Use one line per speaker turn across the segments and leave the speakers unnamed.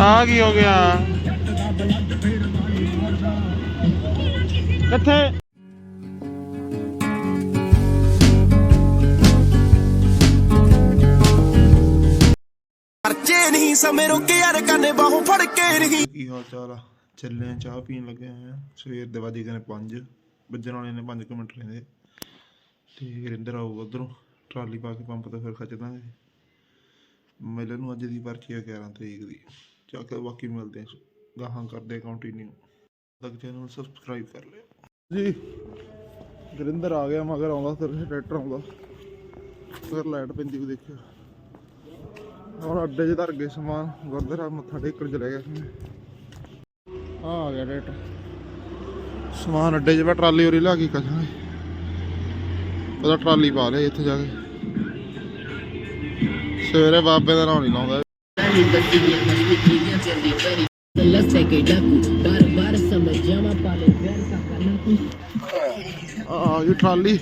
ਆ ਕੀ ਹੋ ਗਿਆ? ਕਿੱਥੇ?
ਪਰਚੇ ਨਹੀਂ ਸਮੇਂ ਰੋਕੇ ਯਾਰ ਕੰਨੇ ਬਾਹੋਂ ਫੜ ਕੇ ਨਹੀਂ।
ਕੀ ਹਾਲ ਚਾਲ ਆ? ਚੱਲੇ ਆਂ ਚਾਹ ਪੀਣ ਲੱਗੇ ਆ। ਸਵੇਰ ਦੇ ਵਜੇ ਗਏ ਨੇ 5 ਵੱਜਣ ਵਾਲੇ ਨੇ 5 ਮਿੰਟ ਰਹਿੰਦੇ। ਤੇ ਰਿੰਦਰ ਆਊਗਾ ਉਧਰੋਂ ਟਰਾਲੀ ਪਾ ਕੇ ਪੰਪ ਤੇ ਫਿਰ ਖਿੱਚ ਦਾਂਗੇ। ਮੇਲੇ ਨੂੰ ਅੱਜ ਦੀ ਪਰਚੀ ਆ 11 ਤਰੀਕ ਦੀ। ਚੱਲ ਕੇ ਬਾਕੀ ਮਿਲਦੇ ਆ ਗਾਹਾਂ ਕਰਦੇ ਕੰਟੀਨਿਊ ਤੱਕ ਚੈਨਲ ਸਬਸਕ੍ਰਾਈਬ ਕਰ ਲਿਓ। ਜੀ ਗੁਰਿੰਦਰ ਆ ਗਿਆ ਮਗਰ ਆਉਂਦਾ ਤੇ ਟਰੈਕਟਰ ਆਉਂਦਾ। ਫਿਰ ਲਾਈਟ ਪੈਂਦੀ ਵੀ ਦੇਖਿਓ। ਹੁਣ ਅੱਡੇ 'ਚ ਧਰ ਗਏ ਸਮਾਨ, ਗੁਰਦੁਆਰਾ ਮੱਥਾ ਟੇਕਣ ਚਲੇ ਗਏ ਸੀ ਆ ਆ ਗਿਆ ਰੇਟ ਸਮਾਨ ਅੱਡੇ 'ਚ ਵਾ ਟਰਾਲੀ ਉਰੀ ਲਾ ਕੇ ਕਸਾਂਗੇ। ਉਹਦਾ ਟਰਾਲੀ ਪਾ ਲਿਆ ਇੱਥੇ ਜਾ ਕੇ। ਸਵੇਰੇ ਬਾਬੇ ਦਾ ਨਾਂ ਨਹੀਂ ਲਾਉਂਦਾ।
ਗੱਲਾਂ ਸੈਕਿੰਡਾਂ ਨੂੰ ਬਾਰ ਬਾਰ ਸਮਝ ਜਾਵਾਂ ਪਾਲੇ ਪਿਆਰ ਦਾ ਕਰਨਾ ਤੂੰ
ਆ ਯੂ ਟਰਾਲੀ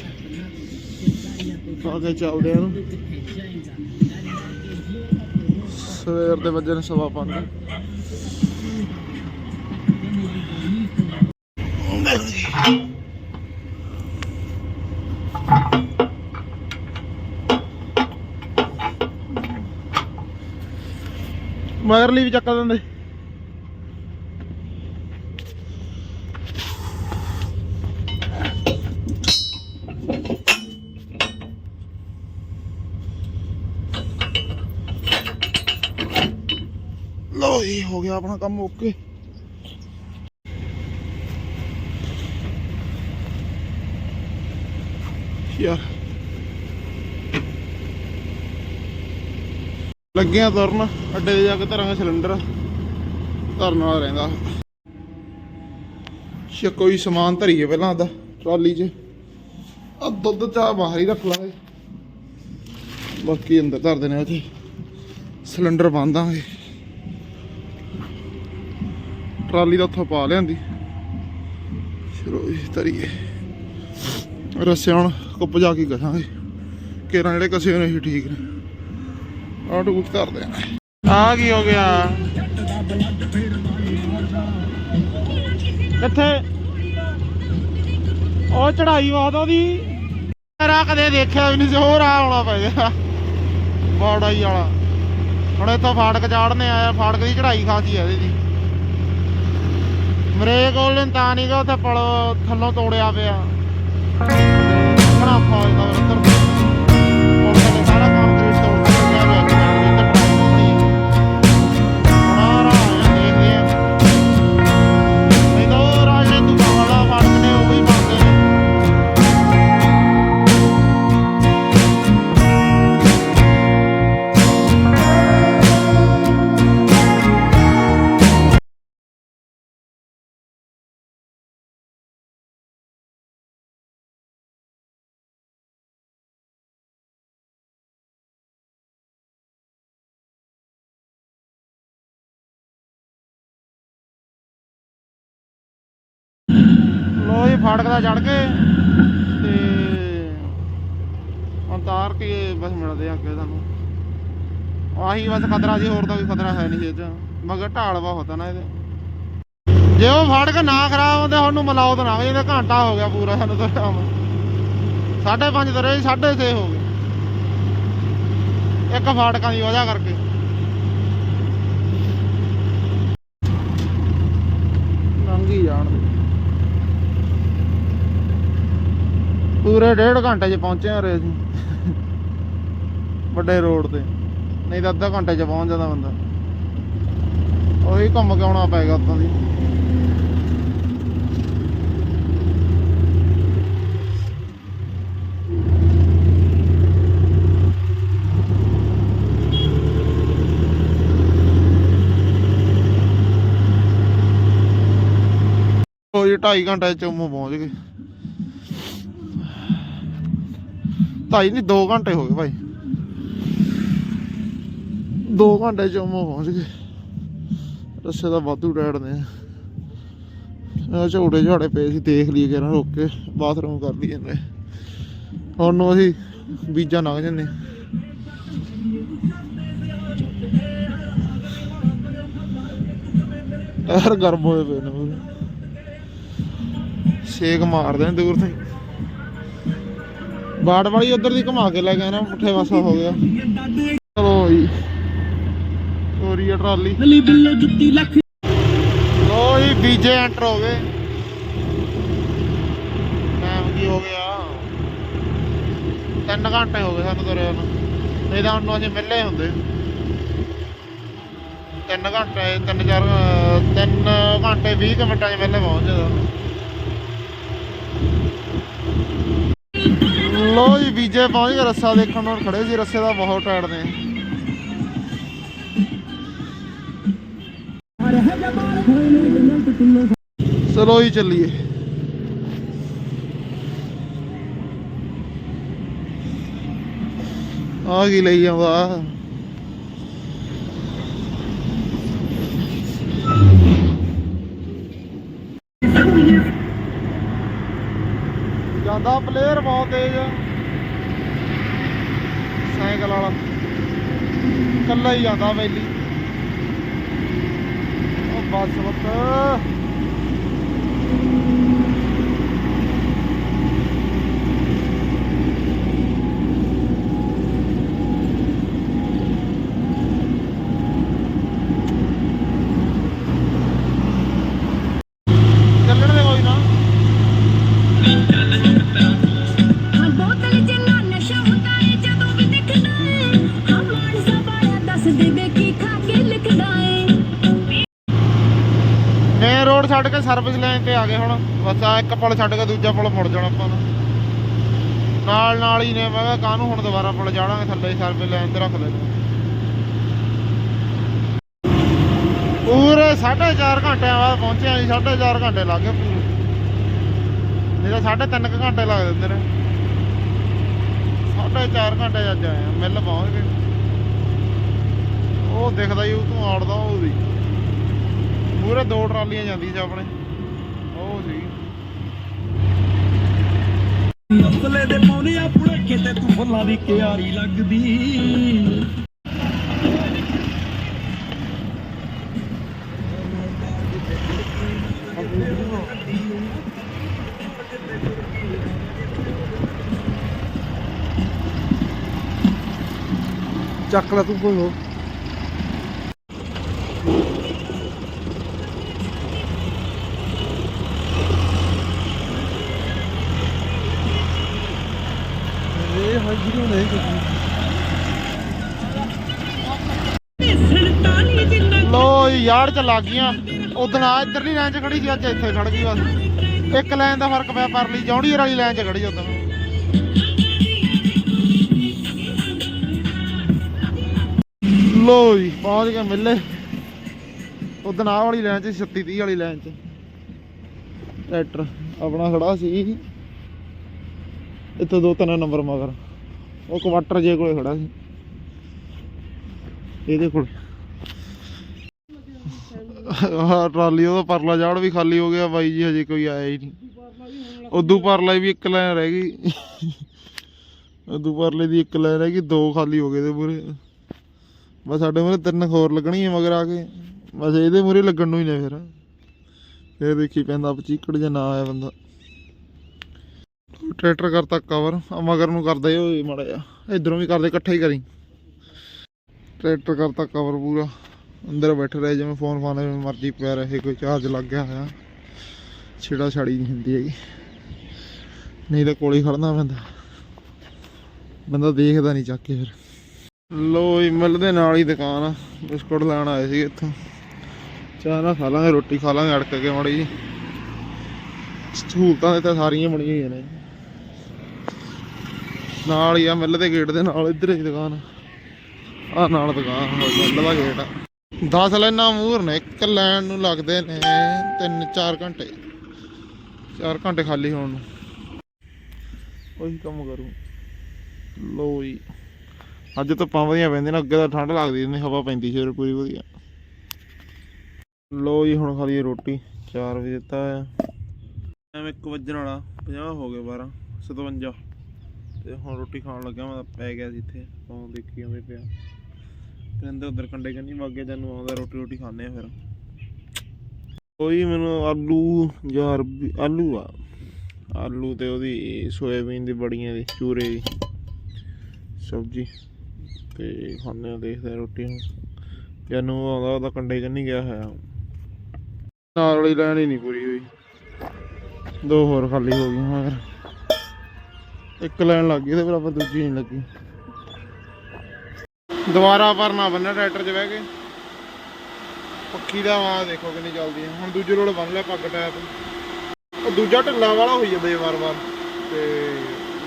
ਸਾਗੇ ਚੱਲਦੇ ਆ ਸਵੇਰ ਦੇ ਵਜੇ ਨੇ ਸਵਾ ਪੰਜ ਮਗਰਲੀ ਵੀ ਚੱਕ ਦਿੰਦੇ। ਲੋ ਜੀ ਹੋ ਗਿਆ ਆਪਣਾ ਕੰਮ ਓਕੇ। ਯਾਰ ਲੱਗਿਆ ਤੁਰਨ, ਅੱਡੇ ਤੇ ਜਾ ਕੇ ਧਰਾਂਗੇ ਸਿਲੰਡਰ। ਧਰਨ ਵਾਲਾ ਰਹਿੰਦਾ। ਸ਼ੇ ਕੋਈ ਸਮਾਨ ਧਰੀਏ ਪਹਿਲਾਂ ਆਦਾ ਟਰਾਲੀ 'ਚ। ਆ ਦੁੱਧ, ਚਾਹ ਬਾਹਰ ਹੀ ਰੱਖ ਲਾਂਗੇ। ਬਾਕੀ ਅੰਦਰ ਧਰ ਦੇਣੇ ਉੱਥੇ। ਸਿਲੰਡਰ ਬੰਦਾਂਗੇ ਟਰਾਲੀ ਦਾ ਉੱਥੋਂ ਪਾ ਲਿਆਂਦੀ। ਚਲੋ ਜੀ ਤਰੀਏ ਰਸੇ ਹੁਣ ਕੁੱਪ ਜਾ ਕੇ ਕਸਾਂਗੇ ਕੇਰਾਂ ਜਿਹੜੇ ਕਸੇ ਹੋਏ ਨੇ ਠੀਕ ਨੇ। ਆਹ ਟੂਟ ਕਰਦੇ ਆ। ਆ ਕੀ ਹੋ ਗਿਆ? ਕਿੱਥੇ ਉਹ ਚੜਾਈ ਬਹੁਤ ਉਹਦੀ। ਮੇਰਾ ਕਦੇ ਦੇਖਿਆ ਵੀ ਨਹੀਂ ਸੀ, ਹੋਰ ਆ ਆਉਣਾ ਪੈ ਗਿਆ। ਬਾੜਾਈ ਵਾਲਾ। ਹੁਣ ਇੱਥੋਂ ਫਾਟਕ ਚਾੜਨੇ ਆਇਆ, ਫਾਟਕ ਦੀ ਚੜਾਈ ਖਾਸੀ ਆ ਇਹਦੀ। ਦੀ ਮਰੇ ਕੋਲ ਤਾਂ ਨਹੀਂ ਗਾ ਉੱਥੇ ਪਲ ਥੱਲੋਂ ਤੋੜਿਆ ਪਿਆ। ਬੜਾ ਫਾਇਦਾ ਉੱਤਰ ਪੁਲ ਲੋ ਫਾਟਕ ਦਾ ਚੜ ਕੇ ਤੇ ਹੁਣ ਕੇ ਬਸ ਮਿਲਦੇ ਆ ਅੱਗੇ ਤੁਹਾਨੂੰ। ਆਹੀ ਬਸ ਖਤਰਾ ਸੀ, ਹੋਰ ਤਾਂ ਕੋਈ ਖਤਰਾ ਹੈ ਨਹੀਂ ਇਹ ਚ। ਮਗਰ ਢਾਲ ਬਹੁਤ ਆ ਨਾ ਇਹਦੇ। ਜੇ ਉਹ ਫਾਟਕ ਨਾ ਖਰਾਬ ਹੁੰਦੇ ਹੁਣ ਨੂੰ ਮਲਾਉ ਤਾਂ ਨਾ ਇਹਦਾ ਘੰਟਾ ਹੋ ਗਿਆ ਪੂਰਾ ਸਾਨੂੰ ਤਾਂ ਕੰਮ। ਸਾਢੇ ਪੰਜ ਤਰੇ ਸਾਢੇ ਛੇ ਹੋ ਗਏ। ਇੱਕ ਫਾਟਕਾਂ ਦੀ ਵਜ੍ਹਾ ਕਰਕੇ। ਲੰਘੀ ਜਾਣ ਦੇ। ਪੂਰੇ ਡੇਢ ਘੰਟੇ 'ਚ ਪਹੁੰਚੇ ਹਾਂ ਰੇ ਅਸੀਂ ਵੱਡੇ ਰੋਡ ਤੇ। ਨਹੀਂ ਤਾਂ ਅੱਧਾ ਘੰਟੇ 'ਚ ਪਹੁੰਚ ਜਾਂਦਾ ਬੰਦਾ। ਉਹੀ ਘੁੰਮ ਕੇ ਆਉਣਾ ਪਏਗਾ ਉੱਤੋਂ ਦੀ। ਉਹ ਜੀ 2.5 ਘੰਟੇ 'ਚ ਚੋਮੋ ਪਹੁੰਚ ਗਏ। ਢਾਈ ਨਹੀਂ 2 ਘੰਟੇ ਹੋ ਗਏ ਭਾਈ। 2 ਘੰਟੇ ਚ ਮੋ ਪਹੁੰਚ ਗਏ। ਰਸਤੇ ਦਾ ਵਾਧੂ ਟਾਇਰ ਆ ਝੋੜੇ ਝਾੜੇ ਪਏ ਸੀ, ਦੇਖ ਲਈਏ ਕਿਹਨਾਂ ਰੋਕ ਕੇ ਬਾਥਰੂਮ ਕਰ ਲਈਏ ਨੇ ਹੁਣ ਨੂੰ ਅਸੀਂ ਬੀਜਾਂ ਲੰਘ ਜੰਨੇ ਟਾਇਰ ਗਰਮ ਹੋਏ ਪਏ ਨੇ ਪੂਰੇ। ਮਾਰਦੇ ਨੇ ਦੂਰ ਤੋਂ ਬਾੜ ਵਾਲੀ ਉਧਰ ਦੀ ਘੁਮਾ ਕੇ ਲੈ ਗਏ ਨਾ ਪੁੱਠੇ ਪਾਸਾ ਹੋ ਗਿਆ। ਚਲੋ ਜੀ ਚੋਰੀ ਆ ਟਰਾਲੀ।
ਨਲੀ ਬਿੱਲੋ ਜੁੱਤੀ ਲੱਖ
ਲੋ ਜੀ, ਬੀਜੇ ਐਂਟਰ ਹੋ ਗਏ। ਟਾਈਮ ਕੀ ਹੋ ਗਿਆ? 3 ਘੰਟੇ ਹੋ ਗਏ ਸਾਨੂੰ ਤੁਰਿਆ ਨੂੰ। ਨਹੀਂ ਤਾਂ ਹੁਣ ਅਸੀਂ ਮਿਲੇ ਹੁੰਦੇ। 3 ਘੰਟੇ 3 4 3 ਘੰਟੇ 20 ਕੁ ਮਿੰਟਾਂ 'ਚ ਮਿਲੇ ਪਹੁੰਚ ਜਾਂਦਾ ਲੋ ਜੀ, ਬੀਜੇ ਪਹੁੰਚ ਗਏ, ਰੱਸਾ ਦੇਖਣ ਨੂੰ ਖੜੇ ਸੀ, ਰੱਸੇ ਦਾ ਬਹੁਤ ਟਾਈਟ ਨੇ। ਚਲੋ ਜੀ, ਚੱਲੀਏ। ਆ ਕੀ ਲਈ ਜਾਂਦਾ ਜਾਂਦਾ ਪਲੇਅਰ ਬਹੁਤ ਤੇਜ਼ ਆ। ਸਾਈਕਲ ਵਾਲਾ। ਕੱਲਾ ਹੀ ਜਾਂਦਾ ਵੈਲੀ। ਉਹ ਬੱਸ ਬੱਤ ਛੱਡ ਕੇ ਸਰਵਿਸ ਲਾਈਨ ਤੇ ਆ ਗਏ ਹੁਣ। ਬਸ ਆ ਇੱਕ ਪੁਲ ਛੱਡ ਕੇ ਦੂਜਾ ਪੁਲ ਮੁੜ ਜਾਣਾ ਆਪਾਂ ਨੂੰ। ਨਾਲ ਨਾਲ ਹੀ ਨੇ, ਮੈਂ ਕਿਹਾ ਕਾਹਨੂੰ ਹੁਣ ਦੁਬਾਰਾ ਪੁਲ ਜਾੜਾਂਗੇ ਥੱਲੇ ਸਰਵਿਸ ਲਾਈਨ ਤੇ ਰੱਖ ਲੈਣੇ ਪੂਰੇ 4.5 ਘੰਟਿਆਂ ਬਾਅਦ ਪਹੁੰਚੇ ਆ ਜੀ 4.5 ਘੰਟੇ ਲੱਗ ਗਏ ਪੂਰੇ। ਨਹੀਂ ਤਾਂ 3.5 ਕੁ ਘੰਟੇ ਲੱਗ ਦਿੰਦੇ ਨੇ। 4.5 ਘੰਟੇ ਅੱਜ ਆਏ ਮਿਲ ਪਹੁੰਚ ਗਏ। ਉਹ ਦਿਖਦਾ ਹੀ ਉਹ ਤੂੰ ਆੜਦਾ ਉਹ ਵੀ ਪੂਰੇ ਦੋ ਟਰਾਲੀਆਂ ਜਾਂਦੀ ਸੀ ਆਪਣੇ। ਉਹ ਸੀ।
ਅਸਲੇ ਦੇ ਪਾਉਨੇ ਆ ਪੁੜਕੇ ਤੇ ਤੂੰ ਫੁੱਲਾਂ ਦੀ ਕਿਆਰੀ ਲੱਗਦੀ।
ਚੱਕ ਲੈ ਤੂੰ ਕੋਈ ਹੋ ਲੋ ਯਾਰ ਚ ਲੱਗ ਗਈਆਂ। ਉਦੋਂ ਆ, ਇੱਧਰਲੀ ਲਾਈਨ 'ਚ ਖੜੀ ਸੀ, ਅੱਜ ਇੱਥੇ ਖੜ ਗਈ ਬਸ। ਇੱਕ ਲਾਈਨ ਦਾ ਫ਼ਰਕ ਪਿਆ ਪਰ ਲਈ ਜੌਂਡੀਅਰ ਵਾਲੀ ਲਾਈਨ 'ਚ ਖੜੀ ਉਦੋਂ ਲੋ ਜੀ, ਪਹੁੰਚ ਗਏ ਮਿਲੇ। ਉਦੋਂ ਆਹ ਵਾਲੀ ਲਾਈਨ 'ਚ 36 30 ਵਾਲੀ ਲਾਈਨ 'ਚ। ਟਰੈਕਟਰ ਆਪਣਾ ਖੜਾ ਸੀ। ਇੱਥੇ ਦੋ ਤਿੰਨ ਨੰਬਰ ਮਗਰ। ਉਹ ਕੁਆਟਰ ਜੇ ਕੋਲੇ ਖੜਾ ਸੀ। ਇਹਦੇ ਕੋਲ। ਆਹ ਟਰਾਲੀ, ਉਹਦਾ ਪਰਲਾ ਜਾੜ ਵੀ ਖਾਲੀ ਹੋ ਗਿਆ, ਬਾਈ ਜੀ ਹਜੇ ਕੋਈ ਆਇਆ ਹੀ ਨਹੀਂ। ਉਦੋਂ ਪਰਲਾ ਵੀ ਇੱਕ ਲਾਈਨ ਰਹਿ ਗਈ। ਉਦੋਂ ਪਰਲੇ ਦੀ ਇੱਕ ਲਾਈਨ ਰਹਿ ਗਈ, ਦੋ ਖਾਲੀ ਹੋ ਗਏ ਤੇ ਪੂਰੇ ਬਸ ਸਾਡੇ ਮੂਰੇ ਤਿੰਨ ਹੋਰ ਲੱਗਣੀਆਂ ਮਗਰ ਆ ਕੇ। ਬਸ ਇਹਦੇ ਮੂਰੇ ਲੱਗਣ ਨੂੰ ਹੀ ਨੇ ਫਿਰ। ਫਿਰ ਦੇਖੀ ਪੈਂਦਾ ਪਚੀਕੜ ਜਾਂ ਨਾ ਆਇਆ ਬੰਦਾ। ਟਰੈਕਟਰ ਕਰਤਾ ਕਵਰ ਆ ਮਗਰ ਨੂੰ ਕਰਦੇ ਈ ਓਏ ਮਾੜਾ ਜਿਹਾ। ਇਧਰੋਂ ਵੀ ਕਰਦੇ, ਇਕੱਠਾ ਹੀ ਕਰੀ। ਟਰੈਕਟਰ ਕਰਤਾ ਕਵਰ ਪੂਰਾ। ਅੰਦਰ ਬੈਠੇ ਰਹੇ, ਜਿਵੇਂ ਫੋਨ ਫਾਨ ਜਿਵੇਂ ਮਰਜ਼ੀ ਪਿਆ ਰਹੇ, ਕੋਈ ਚਾਰਜ ਲੱਗ ਗਿਆ ਹੋਇਆ। ਛੇੜਾ ਛਾੜੀ ਨਹੀਂ ਹੁੰਦੀ ਹੈਗੀ। ਨਹੀਂ ਤਾਂ ਕੋਲੇ ਹੀ ਖੜਨਾ ਪੈਂਦਾ। ਬੰਦਾ ਦੇਖਦਾ ਨਹੀਂ ਚੱਕ ਕੇ ਫਿਰ। ਲੋ ਜੀ ਦੇ ਨਾਲ ਹੀ ਦੁਕਾਨ। ਆ ਬਿਸਕੁਟ ਲੈਣ ਆਏ ਸੀ ਇੱਥੋਂ। ਚਾਹ ਨਾਲ ਖਾ ਲਾਂਗੇ, ਰੋਟੀ ਖਾ ਲਾਂਗੇ, ਅੜਕ ਕੇ ਮਾੜੀ ਜੀ ਸਹੂਲਤਾਂ ਤੇ ਤਾਂ ਸਾਰੀਆਂ ਬਣੀਆਂ ਹੋਈਆਂ ਨੇ। ਨਾਲ ਹੀ ਆ, ਮਿੱਲ ਦੇ ਗੇਟ ਦੇ ਨਾਲ, ਇੱਧਰ ਹੀ ਦੁਕਾਨ। ਆ ਨਾਲ ਦੁਕਾਨ ਮਿਲ ਦਾ ਗੇਟ ਆ। 10 ਲਾਈਨਾਂ ਮੂਹਰ ਨੇ, ਇੱਕ ਲਾਈਨ ਨੂੰ ਲੱਗਦੇ ਨੇ 3-4 ਘੰਟੇ। 4 ਘੰਟੇ ਖਾਲੀ ਹੋਣ ਨੂੰ। ਉਹੀ ਕੰਮ ਕਰੂ। ਲੋ ਜੀ। ਅੱਜ ਤਾਂ ਪਾਂ ਵਧੀਆ ਪੈਂਦੇ ਨੇ, ਅੱਗੇ ਤਾਂ ਠੰਡ ਲੱਗਦੀ ਸੀ ਹਵਾ ਪੈਂਦੀ ਸੀ ਉਰੇ ਪੂਰੀ ਵਧੀਆ। ਲੋ ਜੀ, ਹੁਣ ਖਾਲੀ ਰੋਟੀ 4 ਵਜੇ ਦਿੱਤਾ ਆ। ਐਵੇਂ 1 ਵਜਣ ਵਾਲਾ 50 ਹੋ ਗਏ 12 57 ਤੇ ਹੁਣ ਰੋਟੀ ਖਾਣ ਲੱਗਿਆ ਮੈਂ ਤਾਂ ਪੈ ਗਿਆ ਸੀ ਇੱਥੇ ਫੋਨ ਦੇਖੀ ਜਾਂਦੇ ਪਿਆ ਕਹਿੰਦੇ ਉਧਰ ਕੰਡੇ ਕੰਨੀ ਵਾਗੇ ਜਾਨੂੰ ਆਉਂਦਾ, ਰੋਟੀ ਰੋਟੀ ਖਾਣੇ ਆ ਫਿਰ। ਕੋਈ ਮੈਨੂੰ ਆਲੂ ਜਾਂ ਆਲੂ ਆ। ਆਲੂ ਤੇ ਉਹਦੀ ਸੋਇਆਬੀਨ ਦੀ ਬੜੀਆਂ ਦੀ, ਚੂਰੇ ਦੀ ਸਬਜ਼ੀ ਤੇ ਖਾਣੇ ਆ, ਦੇਖਦੇ ਰੋਟੀ ਹੁਣ ਜਾਨੂੰ ਆਉਂਦਾ, ਉਹਦਾ ਕੰਡੇ ਕੰਨੀ ਗਿਆ ਹੋਇਆ। ਨਾਲ ਵਾਲੀ ਲੈਣ ਹੀ ਨਹੀਂ ਪੂਰੀ ਹੋਈ। ਦੋ ਹੋਰ ਖਾਲੀ ਹੋ ਗਈਆਂ, ਮਗਰ। ਇੱਕ ਲੈਣ ਲੱਗ ਗਈ ਤੇ ਬਰਾਬਰ ਦੂਜੀ ਨਹੀਂ ਲੱਗੀ। ਦੁਬਾਰਾ ਭਰਨਾ ਬੰਨਿਆ ਟਰੈਕਟਰ 'ਚ ਬਹਿ ਕੇ ਪੱਖੀ ਦਾ ਆਵਾਜ਼ ਦੇਖੋ ਕਿੰਨੀ ਚੱਲਦੀ ਹੈ ਹੁਣ ਦੂਜੇ ਰੋਲ ਬੰਨ ਲਿਆ ਪੱਗ ਟੈਪ ਉਹ ਦੂਜਾ ਢਿੱਲਾ ਵਾਲਾ ਹੋਈ ਜਾਂਦਾ ਜੀ ਵਾਰ-ਵਾਰ ਤੇ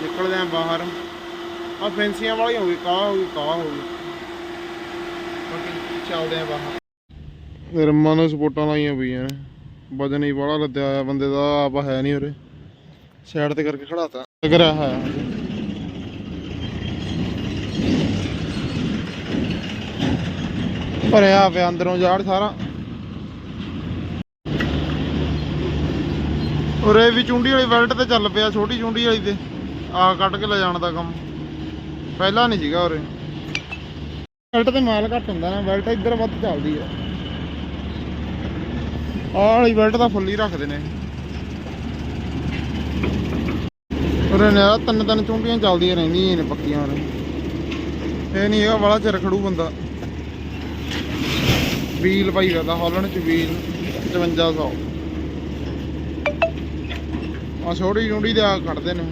ਨਿਕਲਦੇ ਆ ਬਾਹਰ। ਆ ਫੈਂਸੀਆਂ ਵਾਲੀ ਹੋ ਗਈ, ਕਾਹ ਹੋ ਗਈ, ਕਾਹ ਹੋ ਗਈ। ਬਾਕੀ ਚੱਲਦੇ ਆ ਬਾਹਰ। ਰੰਮਾਂ ਨੂੰ ਸਪੋਰਟਾਂ ਲਾਈਆਂ ਪਈਆਂ ਨੇ। ਵਜਨ ਹੀ ਬੜਾ ਲੱਦਿਆ ਹੋਇਆ ਬੰਦੇ ਦਾ, ਆਪ ਹੈ ਨਹੀਂ ਉਰੇ। ਸਾਈਡ ਤੇ ਕਰਕੇ ਖੜਾਤਾ। ਅਗਰ ਹੈ। ਭਰਿਆ ਪਿਆ ਅੰਦਰੋਂ ਜਾੜ ਸਾਰਾ। ਉਰੇ ਵੀ ਚੁੰਡੀ ਵਾਲੀ ਬੈਲਟ ਤੇ ਚੱਲ ਪਿਆ, ਛੋਟੀ ਚੁੰਡੀ ਵਾਲੀ ਤੇ। ਆ ਕੱਢ ਕੇ ਲੈ ਜਾਣ ਦਾ ਕੰਮ। ਪਹਿਲਾਂ ਨਹੀਂ ਸੀਗਾ ਉਰੇ। ਬੈਲਟ ਤੇ ਮਾਲ ਘੱਟ ਹੁੰਦਾ ਨਾ ਬੈਲਟ ਇੱਧਰ ਵੱਧ ਚੱਲਦੀ ਆ। ਆਹ ਵਾਲੀ ਬੈਲਟ ਤਾਂ ਫੁੱਲ ਹੀ ਰੱਖਦੇ ਨੇ। ਉਰੇ ਨੇ ਤਿੰਨ ਤਿੰਨ ਚੁੰਡੀਆਂ ਚੱਲਦੀਆਂ ਰਹਿੰਦੀਆਂ ਨੇ ਪੱਕੀਆਂ ਉਰੇ। ਇਹ ਨਹੀਂ ਹੈਗਾ ਬੜਾ ਚਿਰ ਖੜੂ ਬੰਦਾ। ਵੀਲ ਪਾਈ ਕਰਦਾ ਹਾਲਣ ਚ ਵੀਲ 5500 ਆ ਛੋਟੀ ਜੁੰਡੀ ਦੇ ਆ ਕੱਢਦੇ ਨੇ।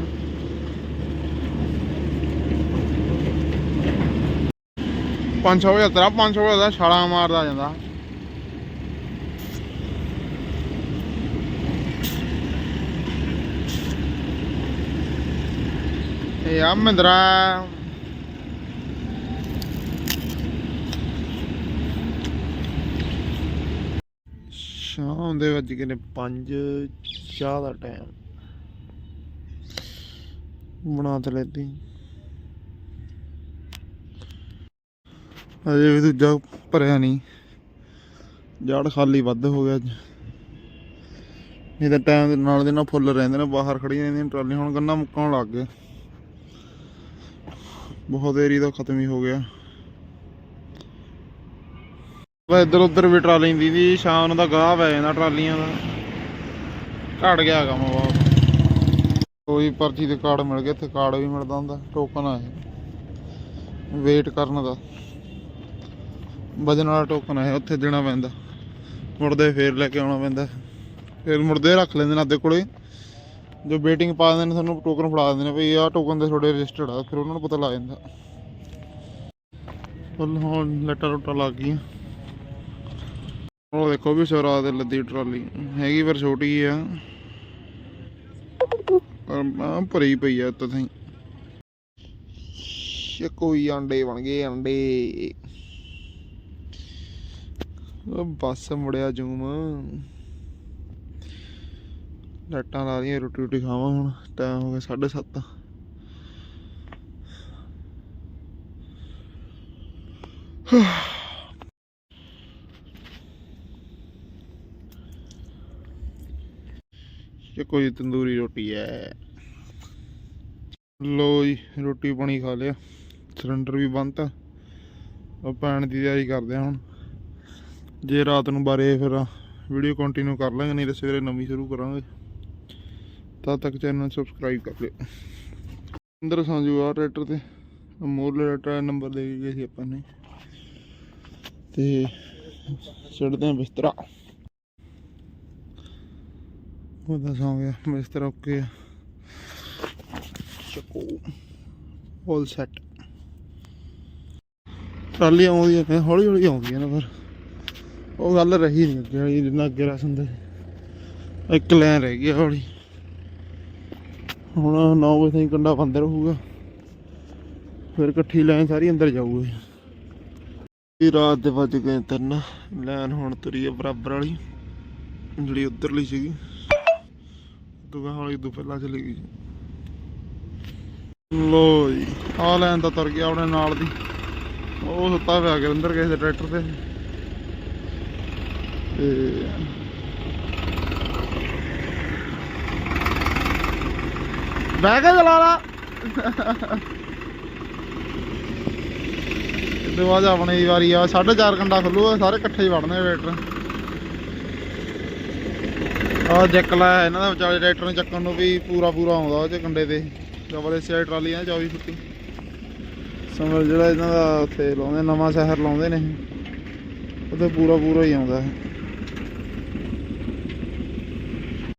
ਪੰਜ ਸੌ ਹਜ਼ਾਰ ਪੰਜ ਸੌ ਦਾ ਛਾਲਾ ਮਾਰਦਾ ਜਾਂਦਾ। ਇਹ ਆ ਮਹਿੰਦਰਾ। ਸ਼ਾਮ ਦੇ ਵੱਜ ਗਏ ਨੇ 5 ਚਾਹ ਦਾ ਟਾਈਮ ਬਣਾ ਤੇ ਲੈਤੀ ਅਜੇ ਵੀ ਦੂਜਾ ਭਰਿਆ ਨਹੀਂ। ਜੜ ਖਾਲੀ ਵੱਧ ਹੋ ਗਿਆ ਅੱਜ। ਨਹੀਂ ਤਾਂ ਟਾਈਮ ਦੇ ਨਾਲ ਦੇ ਨਾਲ ਫੁੱਲ ਰਹਿੰਦੇ ਨੇ, ਬਾਹਰ ਖੜੀਆਂ ਰਹਿੰਦੀਆਂ ਟਰਾਲੀਆਂ ਹੁਣ ਗੰਨਾ ਮੁੱਕਣ ਲੱਗ ਗਏ। ਬਹੁਤ ਏਰੀ ਦਾ ਖਤਮ ਹੀ ਹੋ ਗਿਆ। ਵਾ ਇੱਧਰ ਉੱਧਰ ਵੀ ਟਰਾਲੀ ਦੀ ਦੀ ਸ਼ਾਮ ਦਾ ਗਾਹ ਪੈ ਜਾਂਦਾ ਟਰਾਲੀਆਂ ਦਾ। ਘਟ ਗਿਆ ਕੰਮ ਬਹੁਤ। ਕੋਈ ਪਰਚੀ ਦੇ ਕਾਰਡ ਮਿਲ ਗਏ ਇੱਥੇ ਕਾਰਡ ਵੀ ਮਿਲਦਾ ਹੁੰਦਾ ਟੋਕਨ ਆ ਵੇਟ ਕਰਨ ਦਾ। ਵਜਨ ਵਾਲਾ ਟੋਕਨ ਆ ਉੱਥੇ ਦੇਣਾ ਪੈਂਦਾ। ਮੁੜਦੇ ਫੇਰ ਲੈ ਕੇ ਆਉਣਾ ਪੈਂਦਾ। ਫਿਰ ਮੁੜਦੇ ਰੱਖ ਲੈਂਦੇ ਨੇ ਆਪਦੇ ਕੋਲੇ। ਜੋ ਵੇਟਿੰਗ ਪਾ ਦਿੰਦੇ ਨੇ, ਤੁਹਾਨੂੰ ਟੋਕਨ ਫੜਾ ਦਿੰਦੇ ਨੇ ਭਈ ਆਹ ਟੋਕਨ ਦੇ ਤੁਹਾਡੇ ਰਜਿਸਟਰਡ ਆ, ਫਿਰ ਉਹਨਾਂ ਨੂੰ ਪਤਾ ਲੱਗ ਜਾਂਦਾ। ਫੁੱਲ ਹੁਣ ਲੈਟਰ ਰੋਟਾ ਲੱਗ ਗਈਆਂ। ਉਹ ਦੇਖੋ ਵੀ ਸੋਰਾ ਦੇ ਲੱਦੀ ਟਰਾਲੀ, ਹੈਗੀ ਪਰ ਛੋਟੀ ਆ। ਪਰ ਆ ਭਰੀ ਪਈ ਆ ਉੱਤੇ ਥਾਈ ਕੋਈ ਆਂਡੇ ਬਣ ਗਏ ਆਂਡੇ ਉਹ ਬੱਸ ਮੁੜਿਆ ਜੂਮ। ਲਾਈਟਾਂ ਲਾ ਦੀਆਂ ਰੋਟੀ ਰੋਟੀ ਖਾਵਾਂ ਹੁਣ ਟਾਈਮ ਹੋ ਗਿਆ 7:30 ਇਹ ਕੋਈ ਤੰਦੂਰੀ ਰੋਟੀ ਹੈ ਲੋ ਜੀ, ਰੋਟੀ ਪਾਣੀ ਖਾ ਲਿਆ। ਸਿਲੰਡਰ ਵੀ ਬੰਨਤਾ ਉਹ ਪੈਣ ਦੀ ਤਿਆਰੀ ਕਰਦੇ ਆ ਹੁਣ। ਜੇ ਰਾਤ ਨੂੰ ਬਾਰੇ ਫਿਰ ਵੀਡੀਓ ਕੰਟੀਨਿਊ ਕਰ ਲਾਂਗੇ, ਨਹੀਂ ਤਾਂ ਸਵੇਰੇ ਨਵੀਂ ਸ਼ੁਰੂ ਕਰਾਂਗੇ। ਤਦ ਤੱਕ ਚੈਨਲ ਸਬਸਕ੍ਰਾਈਬ ਕਰ ਲਿਓ। ਅੰਦਰ ਸਾਂਝੂ ਆ ਟਰੈਕਟਰ ਤੇ। ਮੋਰਲੇ ਟਰੈਕਟਰ ਨੰਬਰ ਦੇ ਕੇ ਗਏ ਸੀ ਆਪਾਂ ਨੇ। ਤੇ ਛੱਡਦੇ ਆ ਬਿਸਤਰਾ। ਉਹਦਾ ਸੌਂ ਗਿਆ, ਬਿਸਤਰਾ ਓਕੇ ਆ। ਚੱਕੋ ਆਲ ਸੈਟ ਟਰਾਲੀ ਆਉਂਦੀਆਂ ਨੇ ਹੌਲੀ ਹੌਲੀ ਆਉਂਦੀਆਂ ਨੇ ਪਰ ਉਹ ਗੱਲ ਰਹੀ ਨਹੀਂ ਅੱਗੇ ਵਾਲੀ, ਜਿੰਨਾ ਅੱਗੇ ਰਸ ਹੁੰਦਾ ਇੱਕ ਲੈਨ ਰਹਿ ਗਈ ਆ ਹੌਲੀ। ਹੁਣ 9 ਵਜੇ ਤਾਈਂ ਕੰਡਾ ਬੰਦ ਰਹੂਗਾ। ਫਿਰ ਇਕੱਠੀ ਲਾਈਨ ਸਾਰੀ ਅੰਦਰ ਜਾਊਗੀ। ਇਹ ਰਾਤ ਦੇ ਵੱਜ ਗਏ ਤਿੰਨ। ਲਾਈਨ ਹੁਣ ਤੁਰੀ ਆ ਬਰਾਬਰ ਵਾਲੀ, ਜਿਹੜੀ ਉਧਰਲੀ ਸੀਗੀ। ਦੁਗਾ ਵਾਲੀ ਤੋਂ ਪਹਿਲਾਂ ਚਲੀ ਗਈ। ਲੋ ਜੀ ਆ ਲਾਈਨ ਤਾਂ ਤੁਰ ਗਿਆ ਆਪਣੇ ਨਾਲ ਦੀ। ਉਹ ਸੁੱਤਾ ਪਿਆ ਕੇ ਅੰਦਰ ਕਿਸੇ ਦੇ ਟਰੈਕਟਰ ਤੇ। ਤੇ ਬਹਿ ਕੇ ਚਲਾ ਲਾ। ਇਹਦੇ ਬਾਅਦ ਆਪਣੀ ਵਾਰੀ ਆ 4.5 ਘੰਟਾ ਖੁੱਲੂਗਾ ਸਾਰੇ ਇਕੱਠੇ ਹੀ ਵੜਨੇ ਟਰੈਕਟਰ। ਆ ਜੈਕ ਲਾਇਆ ਇਹਨਾਂ ਦਾ ਵਿਚਾਲੇ ਟਰੈਕਟਰ ਨੂੰ ਚੱਕਣ ਨੂੰ ਵੀ ਪੂਰਾ ਪੂਰਾ ਆਉਂਦਾ ਉਹ ਚ ਕੰਡੇ ਤੇ। ਡਬਲ ਏਸੀ ਵਾਲੀ ਟਰਾਲੀ ਆ 24 ਫੁੱਟੀ। ਸਮਰ ਜਿਹੜਾ ਇਹਨਾਂ ਦਾ ਉੱਥੇ ਲਾਉਂਦੇ, ਨਵਾਂ ਸ਼ਹਿਰ ਲਾਉਂਦੇ ਨੇ ਇਹ। ਪੂਰਾ ਪੂਰਾ ਹੀ ਆਉਂਦਾ। ਹੈ